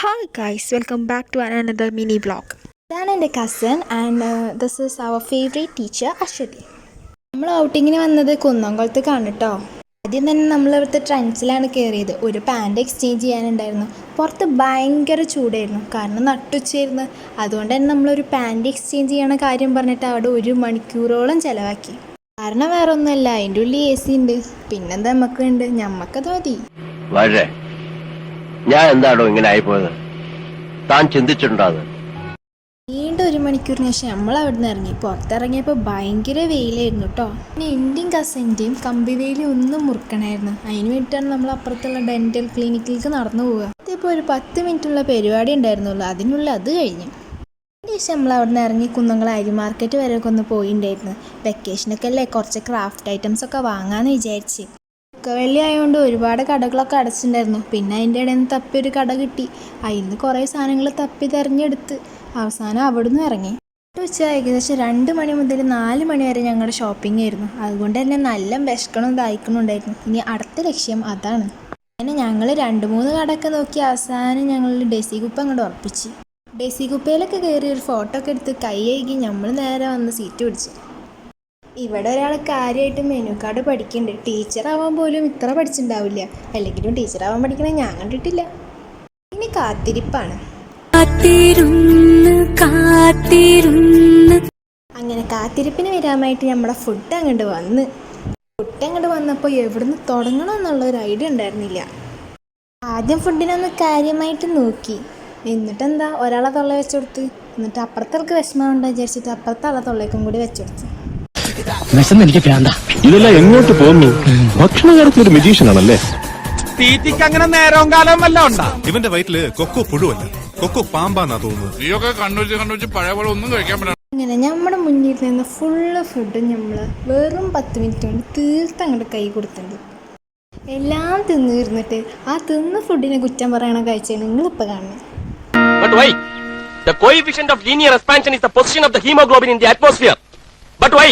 Hi guys welcome back to another mini blog ഞാൻ എന്റെ cousin and this is our favourite teacher Aswathy നമ്മൾ ഔട്ടിങ്ങിന് വന്നത് കുന്നംകുളത്തേക്കാണ് കാണട്ടോ ആദ്യം തന്നെ നമ്മൾ ഇവിടുത്തെ ട്രെൻഡ്സിലാണ് കയറിയത് ഒരു പാന്റ് എക്സ്ചേഞ്ച് ചെയ്യാനുണ്ടായിരുന്നു. പുറത്ത് ഭയങ്കര ചൂടായിരുന്നു. കാരണം നട്ടുച്ചയായിരുന്നു അതുകൊണ്ട് തന്നെ നമ്മളൊരു പാന്റ് എക്സ്ചേഞ്ച് ചെയ്യണ കാര്യം പറഞ്ഞിട്ട് അവിടെ ഒരു മണിക്കൂറോളം ചിലവാക്കി. കാരണം വേറെ ഒന്നുമല്ല അതിന്റെ ഉള്ളിൽ എ സി ഉണ്ട്. പിന്നെന്താ നമുക്ക് ഉണ്ട് ഞമ്മക്കത് മതി ഞാൻ എന്താണോ ഇങ്ങനെ ആയിപ്പോയത്? താൻ ചിന്തിച്ചിട്ടുണ്ടോ അത്? വീണ്ടും ഒരു മണിക്കൂറിന് ശേഷം നമ്മൾ അവിടെ നിന്ന് ഇറങ്ങി. പുറത്തിറങ്ങിയപ്പോൾ ഭയങ്കര വെയിലായിരുന്നു കേട്ടോ പിന്നെ എന്റെയും കസിന്റെയും കമ്പി വെയിൽ ഒന്നും മുറുക്കണമായിരുന്നു അതിന് വേണ്ടിയിട്ടാണ് നമ്മൾ അപ്പുറത്തുള്ള ഡെന്റൽ ക്ലിനിക്കിലേക്ക് നടന്നു പോവുക. ഇതിപ്പോൾ ഒരു പത്ത് മിനിറ്റുള്ള പരിപാടി ഉണ്ടായിരുന്നുള്ളൂ. അതിനുള്ള അത് കഴിഞ്ഞു. ശേഷം നമ്മൾ അവിടെ നിന്ന് ഇറങ്ങി കുന്നംകുളം അരി മാർക്കറ്റ് വരെയൊക്കെ ഒന്ന് പോയിണ്ടായിരുന്നു. വെക്കേഷനൊക്കെ അല്ലേ? കുറച്ച് ക്രാഫ്റ്റ് ഐറ്റംസ് ഒക്കെ വാങ്ങാമെന്ന് വിചാരിച്ച്. വെള്ളി ആയതുകൊണ്ട് ഒരുപാട് കടകളൊക്കെ അടച്ചിട്ടുണ്ടായിരുന്നു പിന്നെ അതിന്റെ ഇടയിൽ നിന്ന് തപ്പി ഒരു കട കിട്ടി. അതിൽ നിന്ന് കുറേ സാധനങ്ങൾ തപ്പി തിരഞ്ഞെടുത്ത് അവസാനം അവിടുന്ന് ഇറങ്ങി ഉച്ച ഏകദേശം രണ്ട് മണി മുതൽ നാല് മണി വരെ ഞങ്ങളുടെ ഷോപ്പിംഗ് ആയിരുന്നു. അതുകൊണ്ട് തന്നെ നല്ല വിശക്കണം ദാഹിക്കണം ഉണ്ടായിരുന്നു. ഇനി അടുത്ത ലക്ഷ്യം അതാണ്. അങ്ങനെ ഞങ്ങൾ രണ്ട് മൂന്ന് കടയൊക്കെ നോക്കി അവസാനം ഞങ്ങൾ ഡെസി കുപ്പ അങ്ങോട്ട് ഉറപ്പിച്ച് ഡെസി കുപ്പയിലൊക്കെ കയറി ഒരു ഫോട്ടോ ഒക്കെ എടുത്ത് കൈ കഴുകി നമ്മൾ നേരെ വന്ന് സീറ്റ് പിടിച്ചു. ഇവിടെ ഒരാൾ കാര്യമായിട്ട് മെനു കാർഡ് പഠിക്കുന്നുണ്ട് ടീച്ചറാവാൻ പോലും ഇത്ര പഠിച്ചിട്ടുണ്ടാവില്ല അല്ലെങ്കിലും ടീച്ചറാവാൻ പഠിക്കണ ഞാൻ കണ്ടിട്ടില്ല. ഇനി കാത്തിരിപ്പാണ്. അങ്ങനെ കാത്തിരിപ്പിന് വരാമായിട്ട് നമ്മുടെ ഫുഡ് അങ്ങോട്ട് വന്ന്. ഫുഡ് അങ്ങോട്ട് വന്നപ്പോൾ എവിടുന്ന് തുടങ്ങണം എന്നുള്ള ഒരു ഐഡിയ ഉണ്ടായിരുന്നില്ല. ആദ്യം ഫുഡിനൊന്ന് കാര്യമായിട്ട് നോക്കി. എന്നിട്ട് എന്താ ഒരാളെ തൊള്ള വെച്ചു കൊടുത്ത് എന്നിട്ട് അപ്പുറത്തേക്ക് വിഷമം ഉണ്ടോ വിചാരിച്ചിട്ട് അപ്പുറത്തെ ആളെ തൊള്ളേക്കും കൂടി വെച്ചു കൊടുത്തു വിശന്ന് എനിക്ക് ഭ്രാന്ത. ഇതെല്ലാം എങ്ങോട്ട് പോകുന്നു? ഭക്ഷണ കാര്യത്തിൽ ഒരു മെജീഷ്യൻ ആണല്ലേ? തീറ്റിക്ക് അങ്ങനെ നേരവും കാലവും വല്ല ഉണ്ടാ? ഇവന്റെ വയറ്റിൽ കൊക്കോ പുഴുവല്ല. കൊക്കോ പാമ്പാന്നാ തോന്നുന്നത്. നീയൊക്കെ കണ്ണൂച്ച് കണ്ണൂച്ച് പഴയ പോലെ ഒന്നും കഴിക്കാൻ പറ്റില്ല. അങ്ങനെ നമ്മുടെ മുന്നിൽ നിന്ന് ഫുള്ള് ഫുഡും നമ്മൾ വെറും പത്ത് മിനിറ്റ് കൊണ്ട് തീർത്ത് അങ്ങോട്ട് കൈ കൊടുത്തിട്ടുണ്ട്. എല്ലാം തിന്നിരുന്നിട്ട് ആ തിന്ന ഫുഡിനെ കുറ്റം പറയണ കാഴ്ചയാണ് നിങ്ങളിപ്പോൾ കാണുന്നത്. But why? The coefficient of linear expansion is the position of the hemoglobin in the atmosphere. But why?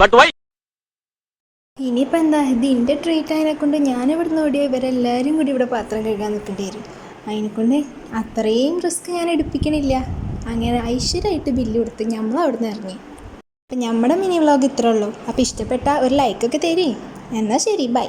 But why? ഇനിയിപ്പോൾ എന്താ? ഇത് എന്റെ ട്രീറ്റ് അതിനെ കൊണ്ട് ഞാൻ ഇവിടുന്ന് ഓടിയ ഇവരെല്ലാവരും കൂടി ഇവിടെ പാത്രം കഴുകാൻ നിൽക്കേണ്ടി വരും. അതിനെക്കൊണ്ട് അത്രയും റിസ്ക് ഞാൻ എടുപ്പിക്കണില്ല. അങ്ങനെ ഐശ്വര്യമായിട്ട് ബില്ല് കൊടുത്ത് നമ്മൾ അവിടുന്ന് ഇറങ്ങി. അപ്പം നമ്മുടെ മിനി വ്ളോഗ് ഇത്രേ ഉള്ളൂ. അപ്പോൾ ഇഷ്ടപ്പെട്ട ഒരു ലൈക്കൊക്കെ തരി. എന്നാൽ ശരി ബൈ